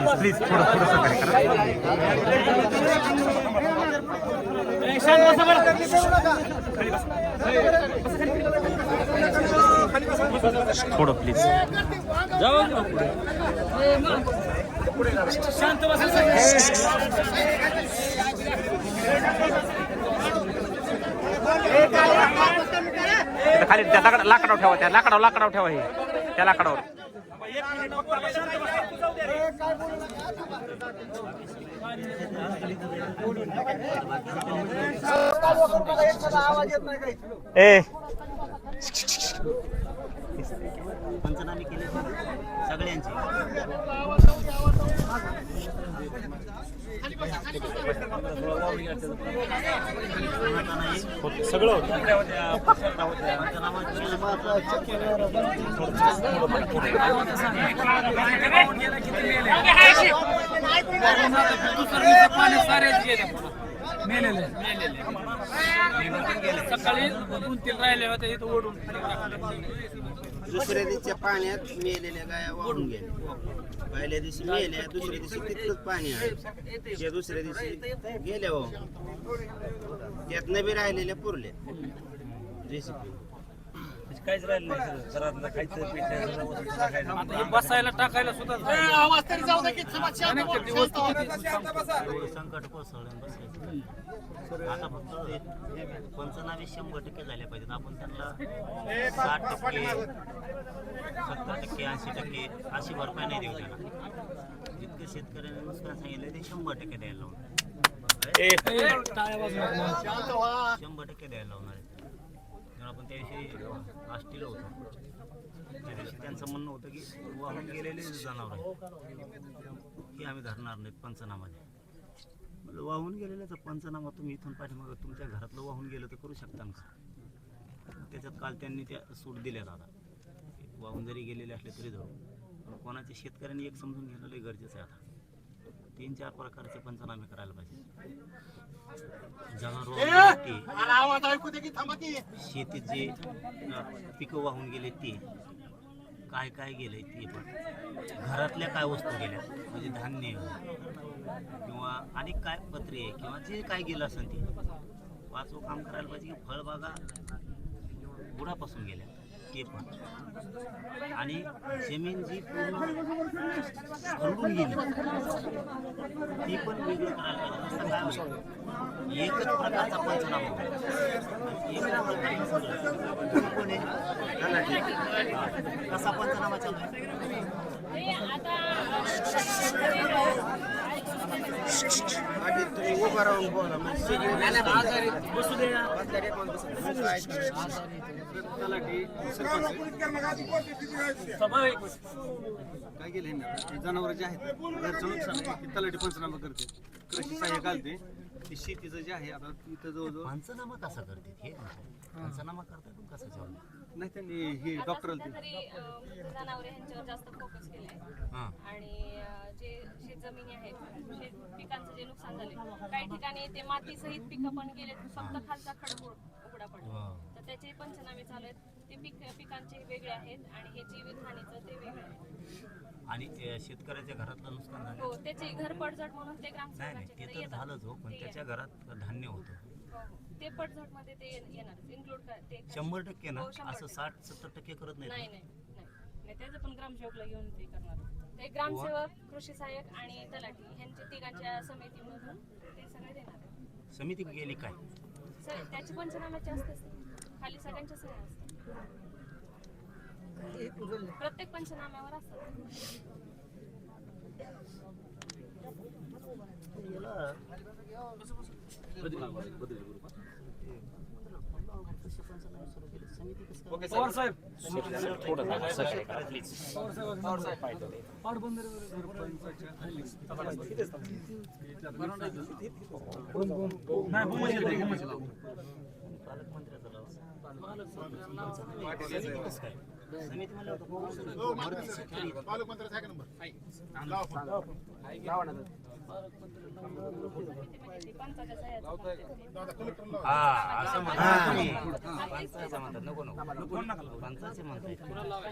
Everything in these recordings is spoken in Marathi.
प्लीज थोडं थोडं सहकार्य करा थोडं प्लीज शांत खाली त्या लाकड लाकडावर ठेवा त्या लाकडावर लाकडावर ठेवा हे त्या लाकडावर ए. पंचनामे केले सगळ्यांचे. सगळं मेलेले सकाळी दोन तीन राहिले होते इथं ओढून दुसऱ्या दिवशीच्या पाण्यात मेलेल्या गाया ओढून गेले पहिल्या दिवशी मेल्या दुसऱ्या दिवशी तिथलंच पाणी आहे त्या दुसऱ्या दिवशी गेल्या हो त्यातनं बी राहिलेल्या पुरल्या रेसिपी काहीच राहिलं नाही सगळं. घरातलं खायचं पिठाचं टाकायचं आता हे बसायला टाकायला सुद्धा अनेक ते दिवस किती? सांगतो. एवढं संकट कोसळलं आणि बसायचं. आता फक्त एक पंचनामे शंभर टक्के झाले पाहिजेत. आपण त्यांना साठ टक्के सत्तर टक्के ऐंशी टक्के अशी भरपाई नाही देऊ त्यांना जितकं शेतकऱ्यांनी नुकसान सांगितलं ते शंभर टक्के द्यायला लावणार. ए, टाळ्या वाजवा. शंभर टक्के द्यायला लावणार. आपण त्याविषयी आष्टीला होतो. त्या दिवशी त्यांचं म्हणणं होतं की वाहून गेलेले जनावर आहे की आम्ही धरणार नाहीत पंचनामाने. म्हणलं, वाहून गेलेल्याचा पंचनामा तुम्ही इथून पाठीमागं तुमच्या घरातलं वाहून गेलं तर करू शकता ना? का त्याच्यात काल त्यांनी त्या सूट दिल्या दादा. वाहून जरी गेलेले असले तरी धरू पण कोणाच्या शेतकऱ्यांनी एक समजून घेणं लय गरजेचं आहे आता. तीन चार प्रकारचे पंचनामे करायला पाहिजे. जनावर शेतीत जे पिकं वाहून गेले ते काय काय गेले ते पण. घरातल्या काय वस्तू गेल्या? म्हणजे धान्य किंवा आणि काय पत्रे किंवा जे काय गेलं असेल ते. वाचव काम करायला पाहिजे की फळबागा बुडापासून गेल्या. ते पण आणि जमीन जी पूर्ण खरडून गेली ती पण वेगळं करायला पाहिजे एकच प्रकारचा पंचनामा होईल. एकच प्रकारचं कोण आहे? कसा पंचनामा चालू आहे तुम्ही उभा राहून बोला म्हणजे. काय केलं जनावर जे आहेत घरचं नुकसान आहे, ते तलाठी पंचनामा करते. कृषी सहाय्य घालते. ते शेतीचं जे आहे आता इथं जवळजवळ पंचनामा कसा करते हे पंचनामा करतात पण कसा नाही त्यांनी हे तरी जनावरे ह्यांच्यावर जास्त फोकस केलाय. हां. आणि अं, जे शेत जमिनी आहेत शेत पिकांचं जे नुकसान झाले काही ठिकाणी ते मातीसहित पिकं पण गेले फक्त खालचा खड उघडा पडला. तर त्याचे पंचनामे चालू आहेत. ते पिक पिकांचे वेगळे आहेत आणि हे जीवित हानीचं ते वेगळे आहे. आणि शेतकऱ्याच्या घरातलं नुकसान झालं? हो त्याची घर पडझड म्हणून ते नाही नाही ते तर येतात. झालंच हो पण ते त्याच्या घरात धान्य होतं. हो, हो. ते पडझडमध्ये ते येणार इन्क्लूड ते शंभर टक्के ना? हो, शंभर असं टक्के. साठ सत्तर टक्के करत नाही नाही नाही नाही. नाही त्याचं पण ग्रामसेवकला घेऊन ते करणार. ते ग्रामसेवक कृषी सहाय्यक आणि तलाठी ह्यांच्या तिघांच्या समितीमधून ते सगळे देणार. समिती गेली काय? स- त्याची पंचनाम्याची असतेच खाली सगळ्यांच्या सह्या असतात. प्रत्येक पंचनाम्यावर असतात. भूमाचे ते, भूमाचे लावू. पालकमंत्र्याचा लावा. समिती कसं काय समिती म्हणलं होतं, मर्जी शेतकरी. ते पंचाच्या सह्याचं करते. हा असं म्हणतात तुम्ही पंचायचं म्हणतात नको नको पंचायचे म्हणताय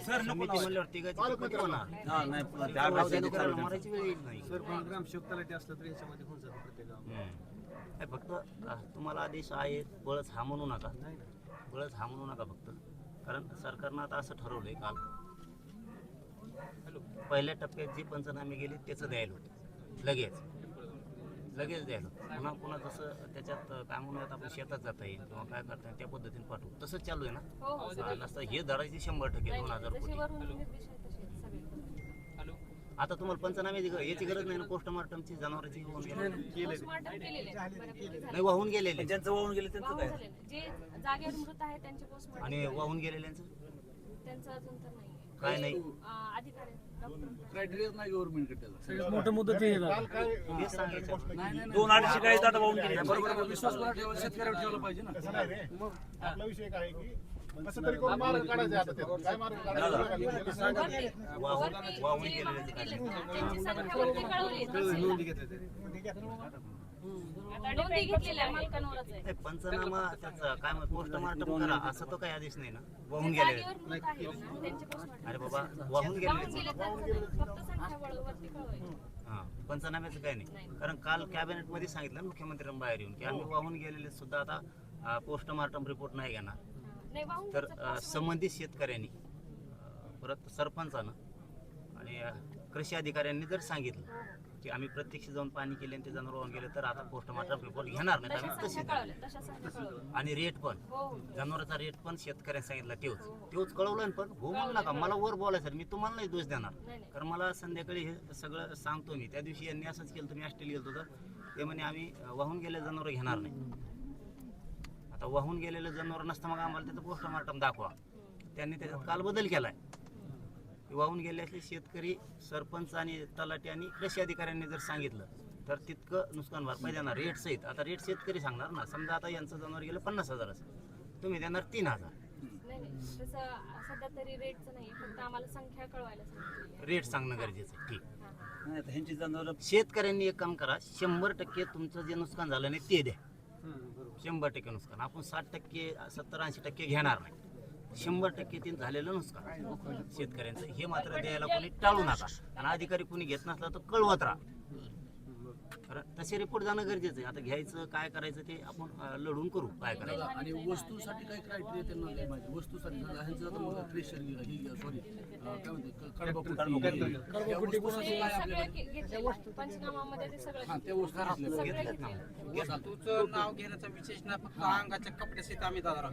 सर समिती म्हणल्यावर तिघाची किती होणार राहू द्या, दुकानाला मारायची वेळ येईल नाही. सर पण ग्रामसेवक तलाठी असलं तर याच्यामध्ये होऊन जातं प्रत्येक गावामध्ये. हम्म. नाही, फक्त तुम्हाला आदेश आहे बळच हा म्हणू नका. हा म्हणू नका फक्त. कारण सरकारनं आता असं ठरवलंय काल. पहिल्या टप्प्यात जे पंचनामे गेले त्याचं द्यायला होतं. लगेच. लगेच द्यायला होतं. पुन्हा पुन्हा जसं त्याच्यात काय म्हणूयात आपण शेतात जाता येईल किंवा काय करता येईल त्या पद्धतीने पाठवू. तसंच चालू आहे ना? हो हो. हा, धरायचे शंभर टक्के दोन हजार कोटी वरून निर्देश आहे तशी सगळे आता तुम्हाला पंचनाम्याची ग- याची गरज नाही ना पोस्टमार्टमची जनावरांची होऊन गेली. पोस्टमॉर्टम केलेले. बऱ्यापैकी. नाही वाहून गेलेले. ज्यांचं वाहून गेले त्यांचं वाहून काय झालेले. जे जागेवर मृत आहे त्यांचे पोस्टमॉर्टम आणि वाहून गेलेल्यांचं? त्यांचं अजून तर नाही काय नाही. अधिकारी डॉक्टर क्रायटेरिया नाही गव्हर्नमेंट त्याला. मोठं मुद्दत हे तेच सांगायचं दोन अडीचशे काही वाहून गेले बरोबर विश्वास ठेवायला शेतकऱ्यावर ठेवला पाहिजे ना. आपला विषय काय आहे की काय काय पंचनामा त्याचा काय पोस्टमार्टम करा असं तो काही आदेश नाही ना? वाहून पोस्टमॉर्टम अरे बाबा वाहून गेले हा पंचनाम्याचं काही नाही. कारण काल कॅबिनेटमध्ये सांगितलं मुख्यमंत्र्यांनी बाहेर येऊन की आम्ही वाहून गेलेले सुद्धा आता पोस्टमार्टम रिपोर्ट नाही घेणार. तर अ. संबंधित शेतकऱ्यांनी अ, परत सरपंचानं आणि अ, कृषी अधिकाऱ्यांनी जर सांगितलं की आम्ही प्रत्यक्ष जाऊन पाणी केले आणि ते जनावर वाहून गेले तर आता पोस्टमार्टम रिपोर्ट घेणार नाही तशा आम्ही तशी संख्या कळवल्या तशा संख्या कळवल्या. आणि रेट पण. हो हो. जनावरांचा रेट पण शेतकऱ्यांनी सांगितला तेच तेच कळवलं पण हो म्हणू नका मला वर बोलायचं मी तुम्हाला नाही दोष देणार. नाही नाही. कारण मला संध्याकाळी हे सगळं सांगतो मी. त्या दिवशी यांनी असंच केलं तुम्ही ऑस्ट्रेलिया गेलो होतं ते म्हणे आम्ही अं, वाहून गेले जनावर घेणार नाही. आता वाहून गेलेलं जनावर नसतं मग आम्हाला त्याचं पोस्टमार्टम दाखवा. त्यांनी त्याच्यात काल बदल केलाय. की वाहून गेल्याचे शेतकरी सरपंच आणि तलाठी आणि कृषी अधिकाऱ्यांनी जर सांगितलं तर तितकं नुकसान भरपाई देणार. रेट सहित. आता रेट शेतकरी सांगणार ना. समजा आता यांचं जनावर गेलं पन्नास हजाराचं तुम्ही देणार तीन हजार. नाही नाही. तसं सध्या तरी रेटचं नाही. फक्त आम्हाला संख्या कळवायला सांगितली. रेट सांगणं गरजेचं आहे. ठीक. नाही आता ह्यांची जनावर शेतकऱ्यांनी एक काम करा. शंभर टक्के तुमचं जे नुकसान झालं नाही ते द्या. शंभर टक्के नुकसान. आपण साठ टक्के सत्तर ऐंशी टक्के घेणार नाही. शंभर टक्के ते झालेलं नुकसान. शेतकऱ्यांचं हे मात्र द्यायला कोणी टाळू नका. आणि अधिकारी कोणी घेत नसला तर कळवत राहा. तसे रिपोर्ट जाणं गरजेचं आहे. आता घ्यायचं काय करायचं ते आपण लढून करू काय करायचं. आणि वस्तूसाठी काय क्रायटेरिया त्यांना नाही माहिती? वस्तूसाठी समजा ह्यांचं आता मग क्रेशर ही सॉरी काय म्हणते कडबाकुट्टी वस्तूसाठी काय सगळे आपल्याला घे- घेतलेलं पंचनामामध्ये ते सगळं हा त्या वस्तू सगळं घेतलं घेतलेलं ना. तुझं नाव घेण्याचा विशेष ना फक्त अंगाच्या कपड्यासहित आम्ही दादा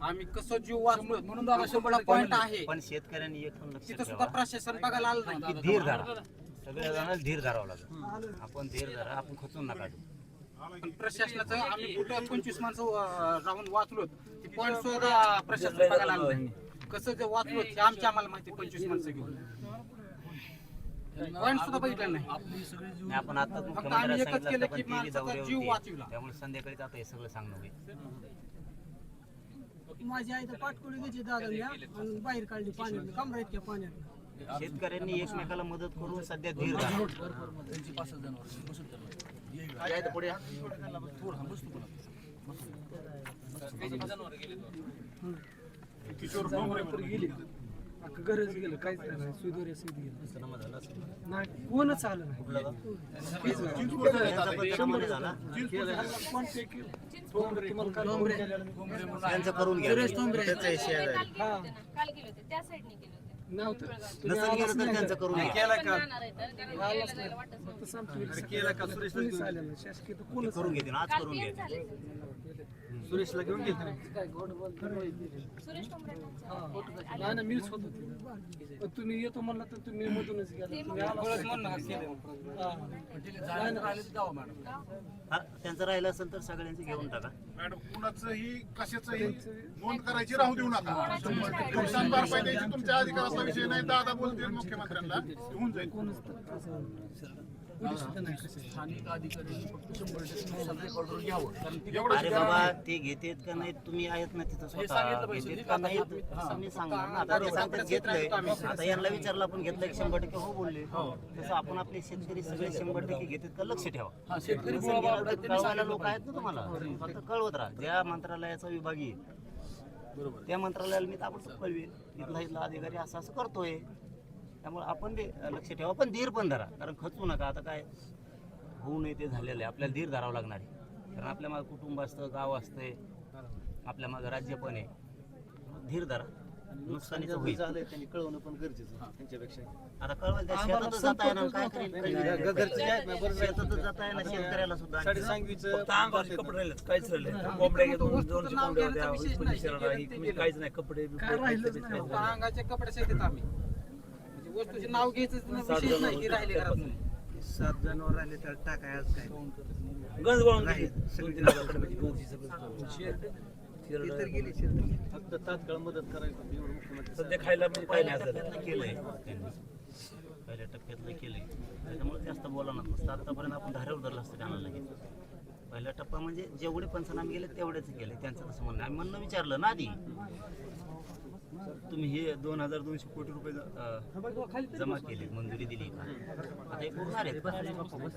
आम्ही कसं जीव वाचलो म्हणून दादा शंभर पॉईंट आहे. पण शेतकऱ्यांनी एक पण तिथं सुद्धा प्रशासन बघायला आलं नाही धीर धरा. सगळ्या जणांना धीर धरावं लागेल. आपण धीर धरा आपण खचून नका. पण प्रशासनाचं आम्ही कुठं पंचवीस माणसं अं, राहून वाचलो ते पॉईंट सुद्धा प्रशासन बघायला आलं नाही. कसं जे वाचलो ते आमच्या आम्हाला माहिती पंचवीस माणसं घेऊन. पॉईंट सुद्धा बघितलं नाही. आपण आता मुख्यमंत्र्यांना आम्ही एकच सांगितलं केलं की पण ते बी माणसाचा दौऱ्यावर जीव होते. वाचविला. त्यामुळे संध्याकाळीच आता हे सगळं सांगणं होईल. माझी आई तर पाटकोळी घ्यायची दादा आणि बाहेर काढली पाण्यात कमरा इतक्या पाण्यात शेतकऱ्यांनी एकमेकाला मदत करून सध्या धीर त्यांची पाच सहा जनावर बसून त्यांना ये इकडे. या इथं पुढे? या. थोडं हा, बस तू पण आता. गेली अख्खं घरच गेलं काहीच नाही सुधोरे सुध गेलं. नाही कोणच आलं नाही. करून घ्या. नसेल गेलं तर त्यांचं केला का. केला का शासकीय तर ते कोणच करून घेतील. आज काल करून PM घ्या झाले. सुरेशला घेऊन गेले सुरेश टोमरेटांचं नाही ना मीच होतो ते. पण तुम्ही येतो म्हणला तर तुम्ही मधूनच गेला. तुम्ही आला हा. हा, त्यांचं राहिलं असेल तर सगळ्यांचं घेऊन टाका. मॅडम कुणाचंही कशाचंही नोंद करायची राहू देऊ नका. नुकसान भरपाई द्यायची तुमच्या अधिकाराचा विषय नाही दादा बोलतील मुख्यमंत्र्यांना. होऊन जाईल. स्थानिक अधिकाऱ्यांनी फक्त शंभर टक्के नुकसान रेकॉर्डवर घ्यावं. कारण ती अरे बाबा ते घेतेत का नाही तुम्ही आहेत ना तिथं हे स्वतः. घेतेत का नाही सांगणार ना. आता ते सांगतात घेतलंय. आता यांना विचारलं आपण घेतलं की शंभर टक्के? हो बोलले. तसं आपण आपले शेतकरी सगळे शंभर टक्के घेतात का लक्ष ठेवा. हा शेतकरी कळवायला लोक आहेत ना तुम्हाला. फक्त कळवत राहा. ज्या मंत्रालयाचा विभागीय बरोबर. त्या मंत्रालयाला मी ताबडतोब कळवेल. इथला इथला अधिकारी असं असं करतोय. त्यामुळे आपण ते लक्ष ठेवा पण धीर पण धरा. कारण खचू नका. आता काय होऊ नये ते झालेलं आहे. आपल्याला धीर धरावं लागणार आहे. कारण आपल्या मागं कुटुंब असतं गाव असतंय. आपल्या मागं राज्य पण आहे. धीर धरा. नुकसानीचं होईल. झालंय त्यांनी कळवणं पण गरजेचं आहे त्यांच्यापेक्षा. आता कळवायला त्या शेतातच जाता येणार काय करेल ग- घरचे जे आहेत ना बरं शेतातच जाता येणार शेतकऱ्याला सुद्धा. साडे सांगवीचं फक्त अंगाचे कपडे राहिले काहीच राहिले कोंबड्या घेऊन दोनशे कोंबड्या होत्या म्हणजे काहीच नाही. कपडे बिपडे काहीच नाही. फक्त अंगाचे कपडे शेतात आम्ही. म्हणजे वस्तूचे नाव घ्यायचं विषय नाही की राहिले घरात सात जणांवर राहिले तर टाकाय आज काय? गंज वळून गेली. दोन तीन हजार रुपये ही. फक्त तात्काळ मदत करायची एवढं मुख्यमंत्री सध्या खायला म्हणजे पहिल्या केलंय. त्यांनी पहिल्या टप्प्यातलं केलंय. त्याच्यामुळे जास्त बोलावं नसतं आतापर्यंत आपण धारेवर धरलं असतं त्यांना लगेच. पहिला टप्पा म्हणजे जेवढे पंचनामे गेले तेवढेच केले. त्यांचं तसं म्हणणं. आम्ही म्हणणं विचारलं ना आधी. तुम्ही हे दोन हजार दोनशे कोटी रुपये जमा केले मंजुरी दिली का? आता हे पुरणार आहेत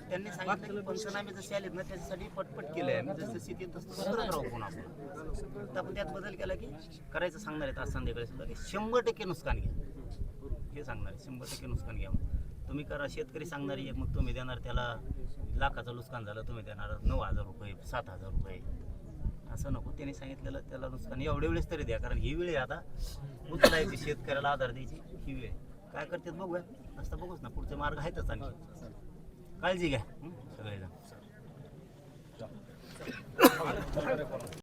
त्यांनी सांगितलं की पंचनामे जसे आलेत ना त्याच्यासाठी पटपट केलंय. आम्ही जसं स्थिती आहे तसं करत राहू पुन्हा आपण. तर आपण त्यात बदल केला की करायचं सांगणार आहेत आज संध्याकाळी सुद्धा. की शंभर टक्के नुकसान घ्या. हे सांगणार आहे शंभर टक्के नुकसान घ्या. तुम्ही करा शेतकरी सांगणार आहे मग तुम्ही देणार त्याला लाखाचं नुकसान झालं तुम्ही देणार नऊ हजार रुपये सात हजार रुपये. असं नको त्यांनी सांगितलेलं त्याला नुकसान एवढ्या वेळेस तरी द्या कारण ही वेळ आहे आता. उचलायची शेतकऱ्याला आधार द्यायची ही वेळ आहे. काय करतात बघूया. असं बघूच ना पुढचे मार्ग आहेतच आणखी. काळजी घ्या हं? सगळेजण.